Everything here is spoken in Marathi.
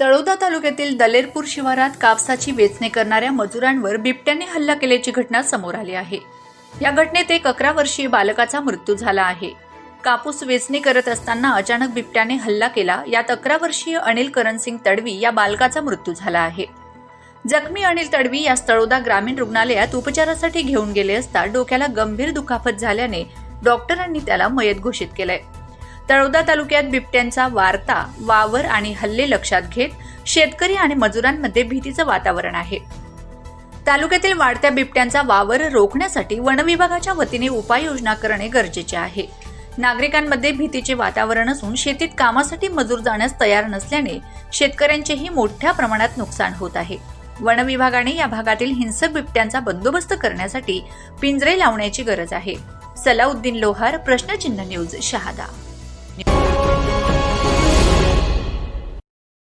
तळोदा तालुक्यातील दलेरपूर शिवारात कापसाची वेचणी करणाऱ्या मजुरांवर बिबट्याने हल्ला केल्याची घटना समोर आली आहे. या घटनेत एक अकरा वर्षीय बालकाचा मृत्यू झाला आहे. कापूस वेचणी करत असताना अचानक बिबट्याने हल्ला केला. यात अकरा वर्षीय अनिल करणसिंग तडवी या बालकाचा मृत्यू झाला आहे. जखमी अनिल तडवी या तळोदा ग्रामीण रुग्णालयात उपचारासाठी घेऊन गेले असता डोक्याला गंभीर दुखापत झाल्याने डॉक्टरांनी त्याला मयत घोषित केलंय. तळोदा तालुक्यात बिबट्यांचा वार्ता वावर आणि हल्ले लक्षात घेत शेतकरी आणि मजुरांमध्ये भीतीचं वातावरण आहे. तालुक्यातील वाढत्या बिबट्यांचा वावर रोखण्यासाठी वनविभागाच्या वतीने उपाययोजना करणे गरजेचे आहे. नागरिकांमध्ये भीतीचे वातावरण असून शेतीत कामासाठी मजूर जाण्यास तयार नसल्याने शेतकऱ्यांचेही मोठ्या प्रमाणात नुकसान होत आहे. वन विभागाने या भागातील हिंसक बिबट्यांचा बंदोबस्त करण्यासाठी पिंजरे लावण्याची गरज आहे. सलाउद्दीन लोहार प्रश्नचिन्ह न्यूज शहादा. Yeah.